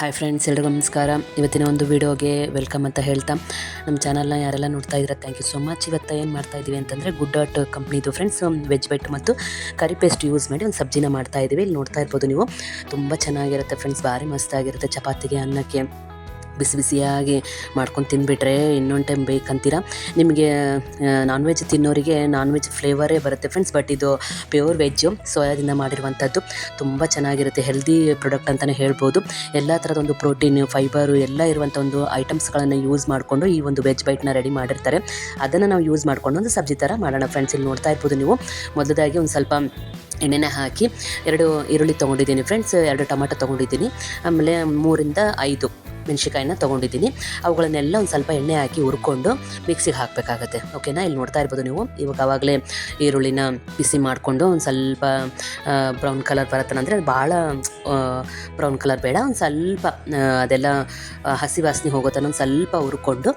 Hi friends ಎಲ್ಲರಿಗೂ ನಮಸ್ಕಾರ. ಇವತ್ತಿನ ಒಂದು ವಿಡಿಯೋಗೆ ವೆಲ್ಕಮ್ ಅಂತ ಹೇಳ್ತಾ. ನಮ್ಮ ಚಾನಲ್ನ ಯಾರೆಲ್ಲ ನೋಡ್ತಾ ಇದ್ದೀರಾ ಥ್ಯಾಂಕ್ ಯು ಸೊ ಮಚ್ ಇವತ್ತು ಏನು ಮಾಡ್ತಾ ಇದ್ದೀವಿ ಅಂತಂದರೆ ಗುಡ್ ಡಾಟ್ ಕಂಪ್ನಿದು ಫ್ರೆಂಡ್ಸ್ ವೆಜ್ ಬೆಟ್ ಮತ್ತು ಕರಿ ಪೇಸ್ಟ್ ಯೂಸ್ ಮಾಡಿ ಒಂದು ಸಬ್ಜಿನ ಮಾಡ್ತಾ ಇದ್ದೀವಿ ಇಲ್ಲಿ ನೋಡ್ತಾ ಇರ್ಬೋದು ನೀವು. ತುಂಬ ಚೆನ್ನಾಗಿರುತ್ತೆ ಫ್ರೆಂಡ್ಸ್ ಭಾರಿ ಮಸ್ತಾಗಿರುತ್ತೆ. ಚಪಾತಿಗೆ, ಅನ್ನಕ್ಕೆ. ಬಿಸಿ ಬಿಸಿಯಾಗಿ ಮಾಡ್ಕೊಂಡು ತಿಂದುಬಿಟ್ರೆ ಇನ್ನೊಂದು ಟೈಮ್ ಬೇಕಂತೀರ? ನಿಮಗೆ ನಾನ್ ವೆಜ್ ತಿನ್ನೋರಿಗೆ ನಾನ್ ವೆಜ್ ಫ್ಲೇವರೇ ಬರುತ್ತೆ ಫ್ರೆಂಡ್ಸ್ ಬಟ್ ಇದು ಪ್ಯೂರ್ ವೆಜ್ಜು ಸೋಯಾದಿಂದ ಮಾಡಿರುವಂಥದ್ದು ತುಂಬ ಚೆನ್ನಾಗಿರುತ್ತೆ ಹೆಲ್ದಿ ಪ್ರಾಡಕ್ಟ್ ಅಂತಲೇ ಹೇಳ್ಬೋದು. ಎಲ್ಲ ಥರದ ಒಂದು ಪ್ರೋಟೀನ್ ಫೈಬರು ಎಲ್ಲ ಇರುವಂಥ ಒಂದು ಐಟಮ್ಸ್ಗಳನ್ನು ಯೂಸ್ ಮಾಡಿಕೊಂಡು ಈ ಒಂದು ವೆಜ್ ಬೈಟ್ನ ರೆಡಿ ಮಾಡಿರ್ತಾರೆ. ಅದನ್ನು ನಾವು ಯೂಸ್ ಮಾಡಿಕೊಂಡು ಒಂದು ಸಬ್ಜಿ ಥರ ಮಾಡೋಣ ಫ್ರೆಂಡ್ಸ್ ಇಲ್ಲಿ ನೋಡ್ತಾ ಇರ್ಬೋದು ನೀವು. ಮೊದಲಾಗಿ ಒಂದು ಸ್ವಲ್ಪ ಎಣ್ಣೆನ ಹಾಕಿ ಎರಡು ಈರುಳ್ಳಿ ತೊಗೊಂಡಿದ್ದೀನಿ ಫ್ರೆಂಡ್ಸ್ ಎರಡು ಟೊಮಾಟೊ ತೊಗೊಂಡಿದ್ದೀನಿ. ಆಮೇಲೆ ಮೂರಿಂದ ಐದು. ಮೆಣಸಿಕಾಯಿನ ತೊಗೊಂಡಿದ್ದೀನಿ. ಅವುಗಳನ್ನೆಲ್ಲ ಒಂದು ಸ್ವಲ್ಪ ಎಣ್ಣೆ ಹಾಕಿ ಹುರ್ಕೊಂಡು ಮಿಕ್ಸಿಗೆ ಹಾಕಬೇಕಾಗತ್ತೆ. ಓಕೆನಾ? ಇಲ್ಲಿ ನೋಡ್ತಾ ಇರ್ಬೋದು ನೀವು. ಇವಾಗ ಆವಾಗಲೇ ಈರುಳ್ಳಿನ ಬಿಸಿ ಮಾಡಿಕೊಂಡು ಒಂದು ಸ್ವಲ್ಪ ಬ್ರೌನ್ ಕಲರ್ ಬರುತ್ತಂದರೆ ಭಾಳ ಬ್ರೌನ್ ಕಲರ್ ಬೇಡ. ಒಂದು ಸ್ವಲ್ಪ ಅದೆಲ್ಲ ಹಸಿ ವಾಸನೆ ಹೋಗೋತನ ಒಂದು ಸ್ವಲ್ಪ ಹುರ್ಕೊಂಡು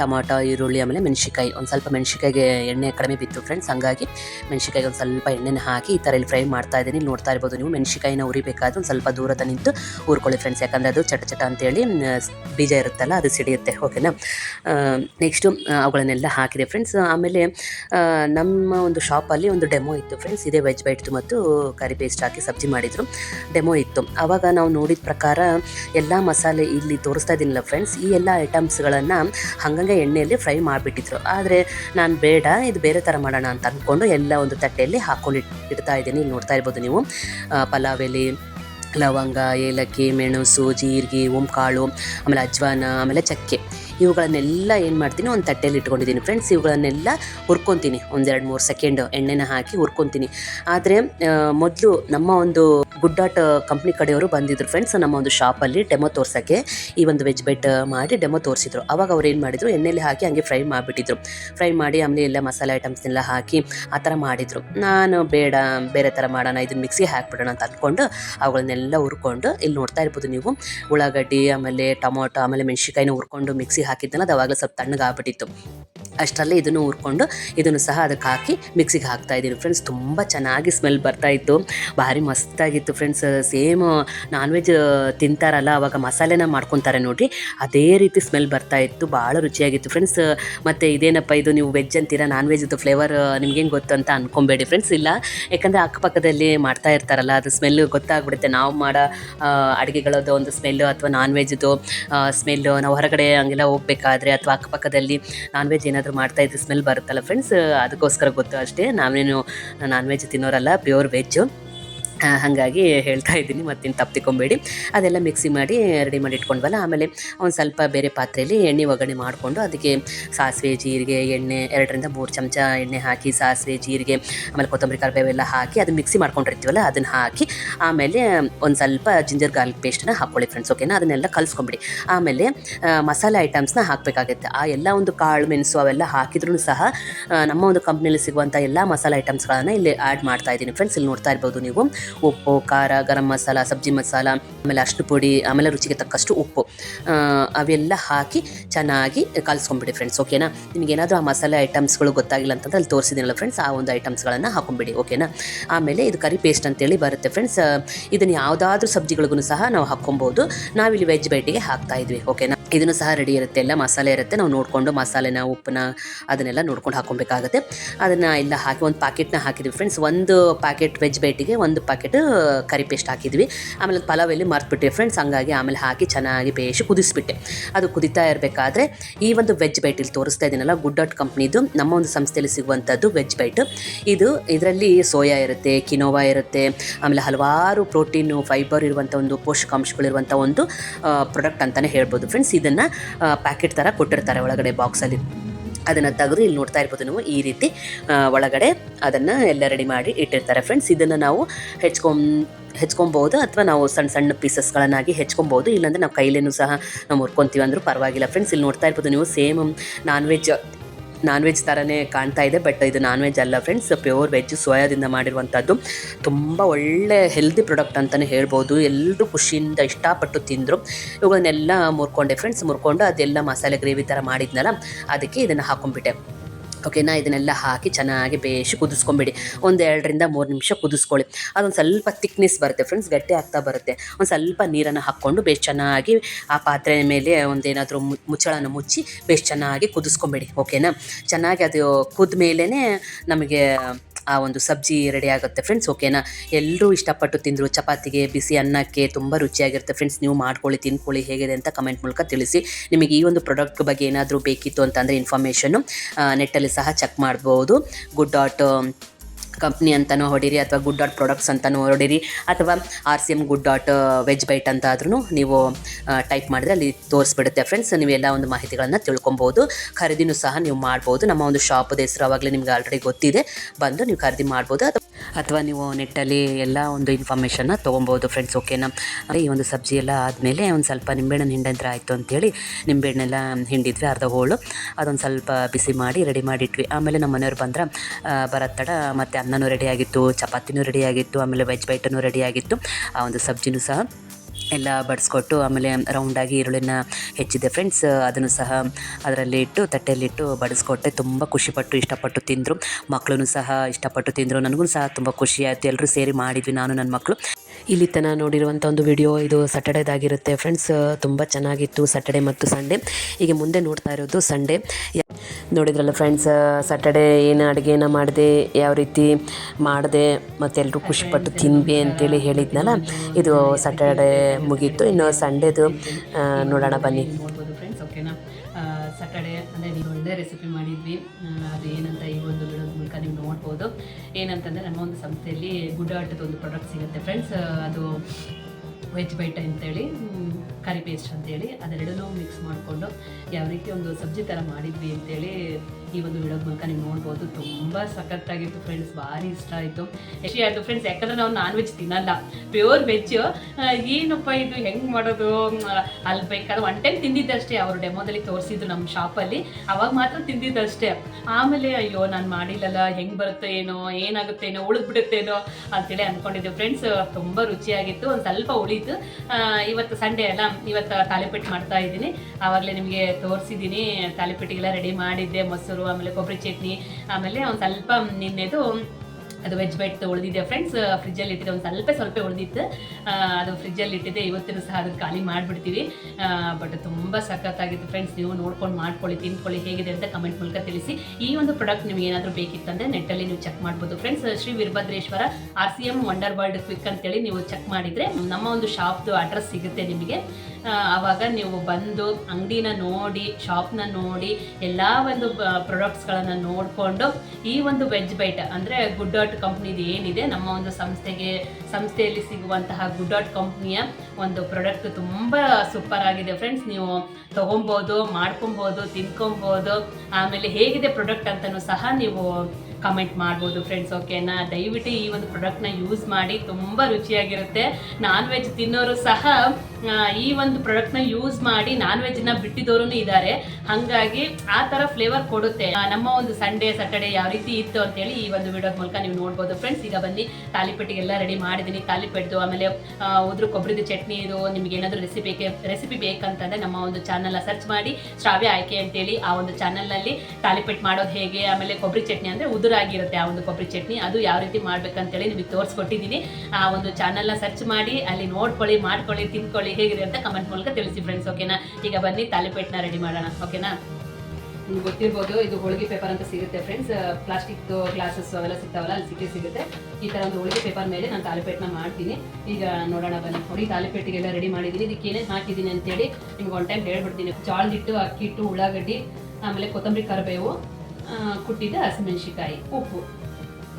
ಟೊಮಾಟೊ, ಈರುಳ್ಳಿ, ಆಮೇಲೆ ಮೆಣಸಿಕಾಯಿ ಒಂದು ಸ್ವಲ್ಪ ಮೆಣಸಿಕಾಯಿಗೆ ಎಣ್ಣೆ ಕಡಿಮೆ ಬಿತ್ತು ಫ್ರೆಂಡ್ಸ್ ಹಂಗಾಗಿ ಮೆಣಸಿಕಾಯಿಗೆ ಒಂದು ಸ್ವಲ್ಪ ಎಣ್ಣೆನ ಹಾಕಿ ಈ ಥರ ಇಲ್ಲಿ ಫ್ರೈ ಮಾಡ್ತಾ ಇದ್ದೀನಿ. ನೋಡ್ತಾ ಇರ್ಬೋದು ನೀವು ಮೆಣಸಿಕಾಯಿನ ಉರಿಬೇಕಾದ್ರೆ ಒಂದು ಸ್ವಲ್ಪ ದೂರದ ನಿಂತು ಊರ್ಕೊಳ್ಳಿ ಫ್ರೆಂಡ್ಸ್ ಯಾಕಂದರೆ ಅದು ಚಟ ಚಟ ಅಂತೇಳಿ ಬೀಜ ಇರುತ್ತಲ್ಲ, ಅದು ಸಿಡಿಯುತ್ತೆ. ಓಕೆನಾ ನೆಕ್ಸ್ಟು ಅವುಗಳನ್ನೆಲ್ಲ ಹಾಕಿದೆ ಫ್ರೆಂಡ್ಸ್ ಆಮೇಲೆ ನಮ್ಮ ಒಂದು ಶಾಪಲ್ಲಿ ಒಂದು ಡೆಮೋ ಇತ್ತು ಫ್ರೆಂಡ್ಸ್ ಇದೇ ವೆಜ್ ಬೈಟ್ದು ಮತ್ತು ಕರಿ ಪೇಸ್ಟ್ ಹಾಕಿ ಸಬ್ಜಿ ಮಾಡಿದರು. ಡೆಮೋ ಇತ್ತು. ಆವಾಗ ನಾವು ನೋಡಿದ ಪ್ರಕಾರ ಎಲ್ಲ ಮಸಾಲೆ ಇಲ್ಲಿ ತೋರಿಸ್ತಾ ಇದ್ದೀನಲ್ಲ ಫ್ರೆಂಡ್ಸ್ ಈ ಎಲ್ಲ ಐಟಮ್ಸ್ಗಳನ್ನು ಹಂಗಂಗೆ ಎಣ್ಣೆಯಲ್ಲಿ ಫ್ರೈ ಮಾಡಿಬಿಟ್ಟಿದ್ರು. ಆದರೆ ನಾನು ಬೇಡ, ಇದು ಬೇರೆ ಥರ ಮಾಡೋಣ ಅಂತ ಅಂದ್ಕೊಂಡು ಎಲ್ಲ ಒಂದು ತಟ್ಟೆಯಲ್ಲಿ ಹಾಕ್ಕೊಂಡು ಇಡ್ತಾ ಇದ್ದೀನಿ. ಇಲ್ಲಿ ನೋಡ್ತಾ ಇರ್ಬೋದು ನೀವು. ಪಲಾವ್ ಎಲೆ ಲವಂಗ, ಏಲಕ್ಕಿ, ಮೆಣಸು, ಜೀರಿಗೆ, ಓಂಕಾಳು, ಆಮೇಲೆ ಅಜ್ವಾನ, ಆಮೇಲೆ ಚಕ್ಕೆ. ಇವುಗಳನ್ನೆಲ್ಲ ಏನು ಮಾಡ್ತೀನಿ, ಒಂದು ತಟ್ಟೆಯಲ್ಲಿ ಇಟ್ಕೊಂಡಿದ್ದೀನಿ. ಫ್ರೆಂಡ್ಸ್ ಇವುಗಳನ್ನೆಲ್ಲ ಹುರ್ಕೊತೀನಿ. ಒಂದೆರಡು ಮೂರು ಸೆಕೆಂಡ್ ಎಣ್ಣೆನ ಹಾಕಿ ಹುರ್ಕೊತೀನಿ. ಆದರೆ ಮೊದಲು ನಮ್ಮ ಒಂದು ಗುಡ್ಡಾಟ್ ಕಂಪ್ನಿ ಕಡೆಯವರು ಬಂದಿದ್ರು. ಫ್ರೆಂಡ್ಸ್ ನಮ್ಮ ಒಂದು ಶಾಪಲ್ಲಿ ಡೆಮೋ ತೋರ್ಸೋಕ್ಕೆ ಈ ಒಂದು ವೆಜ್ ಬೆಡ್ ಮಾಡಿ ಡೆಮೋ ತೋರಿಸಿದ್ರು. ಅವಾಗ ಅವ್ರು ಏನು ಮಾಡಿದ್ರು? ಎಣ್ಣೆಲಿ ಹಾಕಿ ಹಂಗೆ ಫ್ರೈ ಮಾಡಿಬಿಟ್ಟಿದ್ರು. ಫ್ರೈ ಮಾಡಿ ಆಮೇಲೆ ಎಲ್ಲ ಮಸಾಲೆ ಐಟಮ್ಸ್ನೆಲ್ಲ ಹಾಕಿ ಆ ಥರ ಮಾಡಿದರು. ನಾನು ಬೇಡ, ಬೇರೆ ಥರ ಮಾಡೋಣ, ಇದನ್ನು ಮಿಕ್ಸಿಗೆ ಹಾಕ್ಬಿಡೋಣ ಅಂತ ಅಂದ್ಕೊಂಡು ಅವುಗಳನ್ನೆಲ್ಲ ಹುರ್ಕೊಂಡು ಇಲ್ಲಿ ನೋಡ್ತಾ ಇರ್ಬೋದು ನೀವು. ಉಳ್ಳಾಗಡ್ಡಿ, ಆಮೇಲೆ ಟೊಮೊಟೊ, ಆಮೇಲೆ ಮೆಣಸಿಕಾಯಿನ ಹುರ್ಕೊಂಡು ಮಿಕ್ಸಿಗೆ ಹಾಕಿದ್ದಲ್ಲ ಅದು ಅವಾಗಲೇ ಸ್ವಲ್ಪ ತಣ್ಣಗಾಗ್ಬಿಟ್ಟಿತ್ತು. ಅಷ್ಟರಲ್ಲೇ ಇದನ್ನು ಹುರ್ಕೊಂಡು ಇದನ್ನು ಸಹ ಅದಕ್ಕೆ ಹಾಕಿ ಮಿಕ್ಸಿಗೆ ಹಾಕ್ತಾ ಇದ್ದೀನಿ. ಫ್ರೆಂಡ್ಸ್ ತುಂಬ ಚೆನ್ನಾಗಿ ಸ್ಮೆಲ್ ಬರ್ತಾ ಇತ್ತು. ಭಾರಿ ಮಸ್ತಾಗಿತ್ತು. ಫ್ರೆಂಡ್ಸ್ ಸೇಮ್ ನಾನ್ ವೆಜ್ ತಿಂತಾರಲ್ಲ ಅವಾಗ ಮಸಾಲೆನ ಮಾಡ್ಕೊತಾರೆ ನೋಡಿ ಅದೇ ರೀತಿ ಸ್ಮೆಲ್ ಬರ್ತಾ ಇತ್ತು ಭಾಳ ರುಚಿಯಾಗಿತ್ತು ಫ್ರೆಂಡ್ಸ್ ಮತ್ತು ಇದೇನಪ್ಪ ಇದು ನೀವು ವೆಜ್ ಅಂತೀರಾ ನಾನ್ ವೆಜ್ದು ಫ್ಲೇವರ್ ನಿಮ್ಗೇನು ಗೊತ್ತು ಅಂತ ಅನ್ಕೊಬೇಡಿ ಫ್ರೆಂಡ್ಸ್ ಇಲ್ಲ ಯಾಕಂದರೆ ಅಕ್ಕಪಕ್ಕದಲ್ಲಿ ಮಾಡ್ತಾ ಇರ್ತಾರಲ್ಲ ಅದು ಸ್ಮೆಲ್ ಗೊತ್ತಾಗ್ಬಿಡುತ್ತೆ. ನಾವು ಮಾಡೋ ಅಡುಗೆಗಳದ್ದು ಒಂದು ಸ್ಮೆಲ್ ಅಥವಾ ನಾನ್ ವೆಜ್ದು ಸ್ಮೆಲ್ಲು ನಾವು ಹೊರಗಡೆ ಹಂಗೆಲ್ಲ ಹೋಗ್ಬೇಕಾದ್ರೆ ಅಥವಾ ಅಕ್ಕಪಕ್ಕದಲ್ಲಿ ನಾನ್ ವೆಜ್ ಏನಾದರೂ ಮಾಡ್ತಾ ಇದ್ರೆ ಸ್ಮೆಲ್ ಬರುತ್ತಲ್ಲ ಫ್ರೆಂಡ್ಸ್ ಅದಕ್ಕೋಸ್ಕರ ಗೊತ್ತು ಅಷ್ಟೇ ನಾವೇನು ನಾನ್ ವೆಜ್ ತಿನ್ನೋರಲ್ಲ ಪ್ಯೂರ್ ವೆಜ್ಜು ಆ, ಹಾಗಾಗಿ ಹೇಳ್ತಾ ಇದ್ದೀನಿ ಮತ್ತಿನ್ನು ತಪ್ಪಿಕೊಂಬೇಡಿ ಅದೆಲ್ಲ ಮಿಕ್ಸಿ ಮಾಡಿ ರೆಡಿ ಮಾಡಿ ಇಟ್ಕೊಂಡ್ವಲ್ಲ, ಆಮೇಲೆ ಒಂದು ಸ್ವಲ್ಪ ಬೇರೆ ಪಾತ್ರೆಯಲ್ಲಿ ಎಣ್ಣೆ ಒಗ್ಗರಣೆ ಮಾಡಿಕೊಂಡು ಅದಕ್ಕೆ ಸಾಸಿವೆ, ಜೀರಿಗೆ, ಎಣ್ಣೆ, ಎರಡರಿಂದ ಮೂರು ಚಮಚ ಎಣ್ಣೆ ಹಾಕಿ, ಸಾಸಿವೆ, ಜೀರಿಗೆ, ಆಮೇಲೆ ಕೊತ್ತಂಬರಿ ಕರಿಬೇವೆಲ್ಲ ಹಾಕಿ ಅದು ಮಿಕ್ಸಿ ಮಾಡ್ಕೊಂಡಿರ್ತೀವಲ್ಲ, ಅದನ್ನು ಹಾಕಿ ಆಮೇಲೆ ಒಂದು ಸ್ವಲ್ಪ ಜಿಂಜರ್ ಗಾರ್ಲಿಕ್ ಪೇಸ್ಟನ್ನ ಹಾಕ್ಕೊಳ್ಳಿ ಫ್ರೆಂಡ್ಸ್ ಓಕೆನಾ ಅದನ್ನೆಲ್ಲ ಕಲಿಸ್ಕೊಂಬಿಡಿ. ಆಮೇಲೆ ಮಸಾಲೆ ಐಟಮ್ಸ್ನ ಹಾಕಬೇಕಾಗುತ್ತೆ. ಆ ಎಲ್ಲ ಒಂದು ಕಾಳು, ಮೆಣಸು ಅವೆಲ್ಲ ಹಾಕಿದ್ರೂ ಸಹ ನಮ್ಮ ಒಂದು ಕಂಪ್ನಿಯಲ್ಲಿ ಸಿಗುವಂಥ ಎಲ್ಲ ಮಸಾಲೆ ಐಟಮ್ಸ್ಗಳನ್ನು ಇಲ್ಲಿ ಆ್ಯಡ್ ಮಾಡ್ತಾ ಇದ್ದೀನಿ ಫ್ರೆಂಡ್ಸ್ ಇಲ್ಲಿ ನೋಡ್ತಾ ಇರ್ಬೋದು ನೀವು. ಉಪ್ಪು, ಖಾರ, ಗರಂ ಮಸಾಲ, ಸಬ್ಜಿ ಮಸಾಲ, ಆಮೇಲೆ ಅಷ್ಟು ಪುಡಿ, ಆಮೇಲೆ ರುಚಿಗೆ ತಕ್ಕಷ್ಟು ಉಪ್ಪು. ಅವೆಲ್ಲ ಹಾಕಿ ಚೆನ್ನಾಗಿ ಕಲಿಸ್ಕೊಂಬಿಡಿ ಫ್ರೆಂಡ್ಸ್ ಓಕೆನಾ ನಿಮಗೇನಾದರೂ ಆ ಮಸಾಲೆ ಐಟಮ್ಸ್ಗಳು ಗೊತ್ತಾಗಿಲ್ಲ ಅಂತಂದ್ರೆ ಅಲ್ಲಿ ತೋರಿಸಿದ್ದೀನಲ್ಲ ಫ್ರೆಂಡ್ಸ್ ಆ ಒಂದು ಐಟಮ್ಸ್ಗಳನ್ನು ಹಾಕೊಂಬಿಡಿ ಓಕೆನಾ ಆಮೇಲೆ ಇದು ಕರಿ ಪೇಸ್ಟ್ ಅಂತೇಳಿ ಬರುತ್ತೆ ಫ್ರೆಂಡ್ಸ್ ಇದನ್ನು ಯಾವುದಾದ್ರೂ ಸಬ್ಜಿಗಳಿಗೂ ಸಹ ನಾವು ಹಾಕ್ಕೊಬೋದು. ನಾವಿಲ್ಲಿ ವೆಜ್ ಬೈಟಿಗೆ ಹಾಕ್ತಾ ಇದ್ವಿ ಓಕೆನಾ ಇದನ್ನು ಸಹ ರೆಡಿ ಇರುತ್ತೆ. ಎಲ್ಲ ಮಸಾಲೆ ಇರುತ್ತೆ. ನಾವು ನೋಡಿಕೊಂಡು ಮಸಾಲೆನ, ಉಪ್ಪನ್ನ ಅದನ್ನೆಲ್ಲ ನೋಡ್ಕೊಂಡು ಹಾಕೊಬೇಕಾಗುತ್ತೆ ಅದನ್ನು ಎಲ್ಲ ಹಾಕಿ ಒಂದು ಪ್ಯಾಕೆಟ್ನ ಹಾಕಿದ್ವಿ ಫ್ರೆಂಡ್ಸ್ ಒಂದು ಪ್ಯಾಕೆಟ್ ವೆಜ್ ಬೈಟಿಗೆ ಒಂದು ಪ್ಯಾಕೆಟ್ ಕರಿ ಪೇಸ್ಟ್ ಹಾಕಿದ್ವಿ. ಆಮೇಲೆ ಪಲಾವಲ್ಲಿ ಮರ್ತ್ಬಿಟ್ಟೆ ಫ್ರೆಂಡ್ಸ್ ಹಂಗಾಗಿ ಆಮೇಲೆ ಹಾಕಿ ಚೆನ್ನಾಗಿ ಬೇಯಿಸಿ ಕುದಿಸ್ಬಿಟ್ಟೆ. ಅದು ಕುದಿತಾ ಇರಬೇಕಾದ್ರೆ ಈ ಒಂದು ವೆಜ್ ಬೈಟ್ ಇಲ್ಲಿ ತೋರಿಸ್ತಾ ಇದ್ದೀನಲ್ಲ ಗುಡ್ ಡಾಟ್ ಕಂಪ್ನಿದು ನಮ್ಮ ಒಂದು ಸಂಸ್ಥೆಯಲ್ಲಿ ಸಿಗುವಂಥದ್ದು ವೆಜ್ ಬೈಟ್ ಇದು ಇದರಲ್ಲಿ ಸೋಯಾ ಇರುತ್ತೆ, ಕಿನೋವಾ ಇರುತ್ತೆ, ಆಮೇಲೆ ಹಲವಾರು ಪ್ರೋಟೀನು ಫೈಬರ್ ಇರುವಂಥ ಒಂದು ಪೋಷಕಾಂಶಗಳಿರುವಂಥ ಒಂದು ಪ್ರಾಡಕ್ಟ್ ಅಂತಲೇ ಹೇಳ್ಬೋದು ಫ್ರೆಂಡ್ಸ್ ಇದನ್ನು ಪ್ಯಾಕೆಟ್ ಥರ ಕೊಟ್ಟಿರ್ತಾರೆ ಒಳಗಡೆ ಬಾಕ್ಸಲ್ಲಿ ಅದನ್ನು ತೆಗೆದು ಇಲ್ಲಿ ನೋಡ್ತಾ ಇರ್ಬೋದು ನೀವು, ಈ ರೀತಿ ಒಳಗಡೆ ಅದನ್ನು ಎಲ್ಲ ರೆಡಿ ಮಾಡಿ ಇಟ್ಟಿರ್ತಾರೆ ಫ್ರೆಂಡ್ಸ್ ಇದನ್ನು ನಾವು ಹೆಚ್ಕೊಂ, ಹೆಚ್ಕೊಬೋದು ಅಥವಾ ನಾವು ಸಣ್ಣ ಸಣ್ಣ ಪೀಸಸ್ಗಳನ್ನಾಗಿ ಹೆಚ್ಕೊಬೋದು. ಇಲ್ಲಾಂದರೆ ನಾವು ಕೈಲೇನೂ ಸಹ ನಾವು ಮುರ್ಕೊತೀವಿ ಅಂದರೂ ಪರವಾಗಿಲ್ಲ ಫ್ರೆಂಡ್ಸ್ ಇಲ್ಲಿ ನೋಡ್ತಾ ಇರ್ಬೋದು ನೀವು same non veg non veg ಥರನೇ ಕಾಣ್ತಾ ಇದೆ ಬಟ್ ಇದು ನಾನ್ ವೆಜ್ ಅಲ್ಲ ಫ್ರೆಂಡ್ಸ್ ಪ್ಯೂರ್ ವೆಜ್ ಸೋಯಾದಿಂದ ಮಾಡಿರುವಂಥದ್ದು. ತುಂಬ ಒಳ್ಳೆ ಹೆಲ್ದಿ ಪ್ರಾಡಕ್ಟ್ ಅಂತಲೇ ಹೇಳ್ಬೋದು. ಎಲ್ಲರೂ ಖುಷಿಯಿಂದ ಇಷ್ಟಪಟ್ಟು ತಿಂದರು. ಇವುಗಳನ್ನೆಲ್ಲ ಮುರ್ಕೊಂಡೆ ಫ್ರೆಂಡ್ಸ್ ಮುರ್ಕೊಂಡು ಅದೆಲ್ಲ ಮಸಾಲೆ ಗ್ರೇವಿ ಥರ ಮಾಡಿದ್ನಲ್ಲ, ಅದಕ್ಕೆ ಇದನ್ನು ಹಾಕೊಂಡ್ಬಿಟ್ಟೆ. ಓಕೆನಾ ಇದನ್ನೆಲ್ಲ ಹಾಕಿ ಚೆನ್ನಾಗಿ ಬೇಯಿಸಿ ಕುದಿಸ್ಕೊಂಬಿಡಿ. ಒಂದು ಎರಡರಿಂದ ಮೂರು ನಿಮಿಷ ಕುದಿಸ್ಕೊಳ್ಳಿ. ಅದೊಂದು ಸ್ವಲ್ಪ ತಿಕ್ನೆಸ್ ಬರುತ್ತೆ ಫ್ರೆಂಡ್ಸ್ ಗಟ್ಟಿ ಆಗ್ತಾ ಬರುತ್ತೆ. ಒಂದು ಸ್ವಲ್ಪ ನೀರನ್ನು ಹಾಕ್ಕೊಂಡು ಬೇಸ್ ಚೆನ್ನಾಗಿ ಆ ಪಾತ್ರೆ ಮೇಲೆ ಒಂದೇನಾದರೂ ಮುಚ್ಚಳನ ಮುಚ್ಚಿ ಬೇಸ್ ಚೆನ್ನಾಗಿ ಕುದಿಸ್ಕೊಂಬಿಡಿ ಓಕೆನಾ ಚೆನ್ನಾಗಿ ಅದು ಕುದ್ದ ಮೇಲೇ ನಮಗೆ ಆ ಒಂದು ಸಬ್ಜಿ ರೆಡಿ ಆಗುತ್ತೆ ಫ್ರೆಂಡ್ಸ್ ಓಕೆನಾ ಎಲ್ಲರೂ ಇಷ್ಟಪಟ್ಟು ತಿಂದರು, ಚಪಾತಿಗೆ, ಬಿಸಿ ಅನ್ನಕ್ಕೆ ತುಂಬ ರುಚಿಯಾಗಿರುತ್ತೆ ಫ್ರೆಂಡ್ಸ್ ನೀವು ಮಾಡ್ಕೊಳ್ಳಿ, ತಿನ್ಕೊಳ್ಳಿ, ಹೇಗಿದೆ ಅಂತ ಕಮೆಂಟ್ ಮೂಲಕ ತಿಳಿಸಿ. ನಿಮಗೆ ಈ ಒಂದು ಪ್ರಾಡಕ್ಟ್ ಬಗ್ಗೆ ಏನಾದರೂ ಬೇಕಿತ್ತು ಅಂತಂದರೆ ಇನ್ಫಾರ್ಮೇಷನ್ನು ನೆಟ್ಟಲ್ಲಿ ಸಹ ಚೆಕ್ ಮಾಡ್ಬೋದು. ಗುಡ್ ಡಾಟ್ ಕಂಪ್ನಿ ಅಂತಲೂ ಹೊಡೀರಿ ಅಥವಾ ಗುಡ್ ಡಾಟ್ ಪ್ರಾಡಕ್ಟ್ಸ್ ಅಂತಲೂ ಹೊಡೀರಿ ಅಥವಾ R C M good dot veg bite ಅಂತ ಆದ್ರೂ ನೀವು ಟೈಪ್ ಮಾಡಿದ್ರೆ ಅಲ್ಲಿ ತೋರಿಸ್ಬಿಡುತ್ತೆ ಫ್ರೆಂಡ್ಸ್ ನೀವೆಲ್ಲ ಒಂದು ಮಾಹಿತಿಗಳನ್ನು ತಿಳ್ಕೊಬೋದು ಖರೀದಿನೂ ಸಹ ನೀವು ಮಾಡ್ಬೋದು. ನಮ್ಮ ಒಂದು ಶಾಪದ ಹೆಸರು ಆವಾಗಲೇ ನಿಮ್ಗೆ ಆಲ್ರೆಡಿ ಗೊತ್ತಿದೆ. ಬಂದು ನೀವು ಖರೀದಿ ಮಾಡ್ಬೋದು. ಅಥವಾ ನೀವು ನೆಟ್ಟಲ್ಲಿ ಎಲ್ಲ ಒಂದು ಇನ್ಫಾರ್ಮೇಷನ್ನ ತೊಗೊಬೋದು ಫ್ರೆಂಡ್ಸ್ ಓಕೆನಾ ಈ ಒಂದು ಸಬ್ಜಿ ಎಲ್ಲ ಆದಮೇಲೆ ಒಂದು ಸ್ವಲ್ಪ ನಿಂಬೆಹಣ್ಣು ಹಿಂಡಂತ್ರ ಆಯಿತು ಅಂತೇಳಿ ನಿಂಬೆಹಣ್ಣೆಲ್ಲ ಹಿಂಡಿದ್ವಿ ಅರ್ಧ ಹೋಳು. ಅದೊಂದು ಸ್ವಲ್ಪ ಬಿಸಿ ಮಾಡಿ ರೆಡಿ ಮಾಡಿಟ್ವಿ. ಆಮೇಲೆ ನಮ್ಮ ಮನೆಯವ್ರು ಬಂದ್ರೆ ಬರೋ ತಡ ಮತ್ತು ಅನ್ನನೂ ರೆಡಿಯಾಗಿತ್ತು ಚಪಾತಿನೂ ರೆಡಿಯಾಗಿತ್ತು ಆಮೇಲೆ ವೆಜ್ ಬೈಟನೂ ರೆಡಿಯಾಗಿತ್ತು ಆ ಒಂದು ಸಬ್ಜಿನೂ ಸಹ ಎಲ್ಲ ಬಡಿಸ್ಕೊಟ್ಟು ಆಮೇಲೆ ರೌಂಡಾಗಿ ಈರುಳ್ಳಿನ ಹೆಚ್ಚಿದೆ ಫ್ರೆಂಡ್ಸ್. ಅದನ್ನು ಸಹ ಅದರಲ್ಲಿ ಇಟ್ಟು, ತಟ್ಟೆಯಲ್ಲಿಟ್ಟು ಬಡಿಸ್ಕೊಟ್ಟೆ. ತುಂಬ ಖುಷಿಪಟ್ಟು, ಇಷ್ಟಪಟ್ಟು ತಿಂದರು. ಮಕ್ಕಳು ಸಹ ಇಷ್ಟಪಟ್ಟು ತಿಂದರು. ನನಗೂ ಸಹ ತುಂಬ ಖುಷಿಯಾಯಿತು ಎಲ್ಲರೂ ಸೇರಿ ಮಾಡಿದ್ವಿ, ನಾನು, ನನ್ನ ಮಕ್ಕಳು ಇಲ್ಲಿ ತನ ನೋಡಿರುವಂಥ ಒಂದು ವಿಡಿಯೋ ಇದು ಸಟರ್ಡೇದಾಗಿರುತ್ತೆ ಫ್ರೆಂಡ್ಸ್ ತುಂಬ ಚೆನ್ನಾಗಿತ್ತು ಸಟರ್ಡೆ ಮತ್ತು ಸಂಡೇ ಈಗ ಮುಂದೆ ನೋಡ್ತಾ ಇರೋದು ಸಂಡೇ ನೋಡಿದ್ರಲ್ಲ ಫ್ರೆಂಡ್ಸ್ ಸಟರ್ಡೇ ಏನು ಅಡುಗೆನ ಮಾಡಿದೆ, ಯಾವ ರೀತಿ ಮಾಡಿದೆ ಮತ್ತೆಲ್ಲರೂ ಖುಷಿಪಟ್ಟು ತಿನ್ಬಿ ಅಂತೇಳಿ ಹೇಳಿದ್ನಲ್ಲ. ಇದು ಸಟರ್ಡೇ ಮುಗೀತು. ಇನ್ನು ಸಂಡೇದು ನೋಡೋಣ ಬನ್ನಿ. ಸಟರ್ಡೆ ಅಂದರೆ ನೀವು ಒಳ್ಳೆ ರೆಸಿಪಿ ಮಾಡಿದ್ವಿ. ಏನಂತಂದರೆ ನಮ್ಮ ಒಂದು ಸಂಸ್ಥೆಯಲ್ಲಿ ಗುಡ್ ಒಂದು ಪ್ರಾಡಕ್ಟ್ ಸಿಗುತ್ತೆ. ಫ್ರೆಂಡ್ಸ್ ಅದು ವೆಜ್ ಬೈಟ್ ಅಂತೇಳಿ ಕರಿ ಪೇಸ್ಟ್ ಅಂತೇಳಿ ಅದೆರಡನ್ನೂ ಮಿಕ್ಸ್ ಮಾಡಿಕೊಂಡು ಯಾವ ರೀತಿ ಒಂದು ಸಬ್ಜಿ ಥರ ಮಾಡಿದ್ವಿ ಅಂತೇಳಿ ಈ ಒಂದು ವಿಡಿಯೋ ಮೂಲಕ ನೀವು ನೋಡ್ಬೋದು. ತುಂಬ ಸಖತ್ತಾಗಿತ್ತು ಫ್ರೆಂಡ್ಸ್ ಭಾರಿ ಇಷ್ಟ ಆಯಿತು. ಖುಷಿ ಆಯಿತು ಫ್ರೆಂಡ್ಸ್ ಯಾಕಂದ್ರೆ ನಾವು ನಾನ್ ವೆಜ್ ತಿನ್ನಲ್ಲ ಪ್ಯೂರ್ ವೆಜ್ ಏನಪ್ಪ ಇದು? ಹೆಂಗೆ ಮಾಡೋದು? ಅಲ್ಲಿ ಬೇಕಾದ್ರೆ ಒನ್ ಟೈಮ್ ತಿಂದಿದ್ದಷ್ಟೇ ಅವರು ಡೆಮೋದಲ್ಲಿ ತೋರಿಸಿದ್ರು ನಮ್ಮ ಶಾಪಲ್ಲಿ ಅವಾಗ ಮಾತ್ರ ತಿಂದಿದ್ದಷ್ಟೇ ಆಮೇಲೆ, ಅಯ್ಯೋ, ನಾನು ಮಾಡಿಲ್ಲಲ್ಲ. ಹೆಂಗೆ ಬರುತ್ತೆ ಏನೋ? ಏನಾಗುತ್ತೆ ಏನೋ? ಉಳಿದ್ಬಿಡುತ್ತೇನೋ ಅಂತೇಳಿ ಅಂದ್ಕೊಂಡಿದ್ದೆ ಫ್ರೆಂಡ್ಸ್ ತುಂಬ ರುಚಿಯಾಗಿತ್ತು. ಒಂದು ಸ್ವಲ್ಪ ಉಳಿತು. ಇವತ್ತು ಸಂಡೇ ಅಲ್ಲ, ಇವತ್ತು ತಾಲಿಪೆಟ್ಟು ಮಾಡ್ತಾ ಇದ್ದೀನಿ. ಆವಾಗಲೇ ನಿಮಗೆ ತೋರಿಸಿದ್ದೀನಿ. ತಾಲಿಪೆಟ್ಟಿಗೆಲ್ಲ ರೆಡಿ ಮಾಡಿದ್ದೆ. ಮೊಸರು ಆಮೇಲೆ ಕೊಬ್ಬರಿ ಚಟ್ನಿ, ಆಮೇಲೆ ಒಂದು ಸ್ವಲ್ಪ ನಿನ್ನೆದು ಅದು ವೆಜ್ ಬೆಟ್ ಉಳಿದಿದೆ ಫ್ರೆಂಡ್ಸ್ ಫ್ರಿಜ್ಜಲ್ಲಿ ಇಟ್ಟಿದೆ ಒಂದು ಸ್ವಲ್ಪ ಸ್ವಲ್ಪ ಉಳಿದಿತ್ತು. ಅದು ಫ್ರಿಜ್ಜಲ್ಲಿ ಇಟ್ಟಿದೆ ಇವತ್ತಿನ ಸಹ ಅದನ್ನು ಖಾಲಿ ಮಾಡಿಬಿಡ್ತೀವಿ. ಬಟ್ ತುಂಬ ಸಖತ್ತಾಗಿತ್ತು ಫ್ರೆಂಡ್ಸ್ ನೀವು ನೋಡ್ಕೊಂಡು ಮಾಡ್ಕೊಳ್ಳಿ ತಿನ್ಕೊಳ್ಳಿ ಹೇಗಿದೆ ಅಂತ ಕಮೆಂಟ್ ಮೂಲಕ ತಿಳಿಸಿ. ಈ ಒಂದು ಪ್ರಾಡಕ್ಟ್ ನಿಮ್ಗೆ ಏನಾದರೂ ಬೇಕಿತ್ತಂದರೆ ನೆಟ್ಟಲ್ಲಿ ನೀವು ಚೆಕ್ ಮಾಡ್ಬೋದು. Friends Shri Veerabhadreshwara R C M wonder world quick ಅಂತೇಳಿ ನೀವು ಚೆಕ್ ಮಾಡಿದರೆ ನಮ್ಮ ಒಂದು ಶಾಪ್ದು ಅಡ್ರೆಸ್ ಸಿಗುತ್ತೆ ನಿಮಗೆ. ಆವಾಗ ನೀವು ಬಂದು ಅಂಗಡಿನ ನೋಡಿ ಶಾಪ್ನ ನೋಡಿ, ಎಲ್ಲ ಒಂದು ಪ್ರಾಡಕ್ಟ್ಸ್ಗಳನ್ನು ನೋಡಿಕೊಂಡು ಈ ಒಂದು ವೆಜ್ ಬೈಟ್ ಅಂದರೆ ಗುಡ್ ಡಾಟ್ ಕಂಪ್ನಿದು ಏನಿದೆ, ನಮ್ಮ ಒಂದು ಸಂಸ್ಥೆಗೆ, ಸಂಸ್ಥೆಯಲ್ಲಿ ಸಿಗುವಂತಹ ಗುಡ್ ಡಾಟ್ ಕಂಪ್ನಿಯ ಒಂದು ಪ್ರಾಡಕ್ಟ್ ತುಂಬ ಸೂಪರ್ ಆಗಿದೆ ಫ್ರೆಂಡ್ಸ್ ನೀವು ತೊಗೊಬೋದು, ಮಾಡ್ಕೊಬೋದು, ತಿನ್ಕೊಬೋದು, ಆಮೇಲೆ ಹೇಗಿದೆ ಪ್ರಾಡಕ್ಟ್ ಅಂತಲೂ ಸಹ ನೀವು ಕಮೆಂಟ್ ಮಾಡ್ಬೋದು ಫ್ರೆಂಡ್ಸ್ ಓಕೆನಾ ದಯವಿಟ್ಟು ಈ ಒಂದು ಪ್ರಾಡಕ್ಟ್ನ ಯೂಸ್ ಮಾಡಿ, ತುಂಬ ರುಚಿಯಾಗಿರುತ್ತೆ. ನಾನ್ ವೆಜ್ ತಿನ್ನೋರು ಸಹ ಈ ಒಂದು ಪ್ರಾಡಕ್ಟ್ನ ಯೂಸ್ ಮಾಡಿ ನಾನ್ ವೆಜ್ನ ಬಿಟ್ಟಿದವರು ಇದ್ದಾರೆ ಹಾಗಾಗಿ ಆ ಥರ ಫ್ಲೇವರ್ ಕೊಡುತ್ತೆ. ನಮ್ಮ ಒಂದು ಸಂಡೇ ಸ್ಯಾಟರ್ಡೆ ಯಾವ ರೀತಿ ಇತ್ತು ಅಂತೇಳಿ ಈ ಒಂದು ವಿಡಿಯೋ ಮೂಲಕ ನೀವು ನೋಡ್ಬೋದು ಫ್ರೆಂಡ್ಸ್ ಈಗ ಬನ್ನಿ, ತಾಲಿಪೆಟ್ಟಿಗೆಲ್ಲ ರೆಡಿ ಮಾಡಿದ್ದೀನಿ. ತಾಲಿಪೆಟ್ಟು ಆಮೇಲೆ ಉದ್ರ ಕೊಬ್ಬರಿದು ಚಟ್ನಿ ಇದು, ನಿಮ್ಗೆ ಏನಾದರೂ ರೆಸಿಪಿ ರೆಸಿಪಿ ಬೇಕಂತಂದ್ರೆ ನಮ್ಮ ಒಂದು ಚಾನಲ್ನ ಸರ್ಚ್ ಮಾಡಿ, ಶ್ರಾವ್ಯ ಆಯ್ಕೆ ಅಂತೇಳಿ ಆ ಒಂದು ಚಾನಲ್ನಲ್ಲಿ ತಾಲಿಪೆಟ್ಟು ಮಾಡೋದು ಹೇಗೆ, ಆಮೇಲೆ ಕೊಬ್ಬರಿ ಚಟ್ನಿ ಅಂದರೆ ಉದುರಾಗಿರುತ್ತೆ ಆ ಒಂದು ಕೊಬ್ಬರಿ ಚಟ್ನಿ. ಅದು ಯಾವ ರೀತಿ ಮಾಡ್ಬೇಕಂತೇಳಿ ನಿಮಗೆ ತೋರಿಸ್ಕೊಟ್ಟಿದ್ದೀನಿ. ಆ ಒಂದು ಚಾನಲ್ನ ಸರ್ಚ್ ಮಾಡಿ, ಅಲ್ಲಿ ನೋಡ್ಕೊಳ್ಳಿ, ಮಾಡ್ಕೊಳ್ಳಿ, ತಿನ್ಕೊಳ್ಳಿ. ಹೇಗಿದೆ ಅಂತ ಕಮೆಂಟ್ ಮೂಲಕ ತಿಳಿಸಿ ಫ್ರೆಂಡ್ಸ್ ಓಕೆನಾ ಈಗ ಬನ್ನಿ ತಾಲಿಪೇಟ್ನ ರೆಡಿ ಮಾಡೋಣ ಓಕೆನಾ ನಿಮ್ಗೆ ಗೊತ್ತಿರ್ಬೋದು, ಇದು ಹೋಳಿಗೆ ಪೇಪರ್ ಅಂತ ಸಿಗುತ್ತೆ ಫ್ರೆಂಡ್ಸ್ ಪ್ಲಾಸ್ಟಿಕ್ ಗ್ಲಾಸಸ್ ಅವೆಲ್ಲ ಸಿಗ್ತಾವಲ್ಲ, ಅಲ್ಲಿ ಸಿಕ್ಕೇ ಸಿಗುತ್ತೆ. ಈ ಥರ ಒಂದು ಹೋಳಿಗೆ ಪೇಪರ್ ಮೇಲೆ ನಾನು ತಾಲಿಪೇಟ್ನ ಮಾಡ್ತೀನಿ. ಈಗ ನೋಡೋಣ ಬನ್ನಿ. ನೋಡಿ ತಾಲಿಪೇಟಿಗೆಲ್ಲ ರೆಡಿ ಮಾಡಿದ್ದೀನಿ. ಇದಕ್ಕೆ ಏನೇನು ಹಾಕಿದ್ದೀನಿ ಅಂತೇಳಿ ನಿಮ್ಗೆ ಒನ್ ಟೈಮ್ ಹೇಳ್ಬಿಡ್ತೀನಿ. ಚಾಳ್ದಿಟ್ಟು ಅಕ್ಕಿಟ್ಟು, ಉಳ್ಳಾಗಡ್ಡಿ, ಆಮೇಲೆ ಕೊತ್ತಂಬರಿ ಕರಿಬೇವು ಕುಟ್ಟಿದ್ದು ಕುಟ್ಟಿದ ಹಸಿಮೆಣಸಿಕಾಯಿ ಉಪ್ಪು.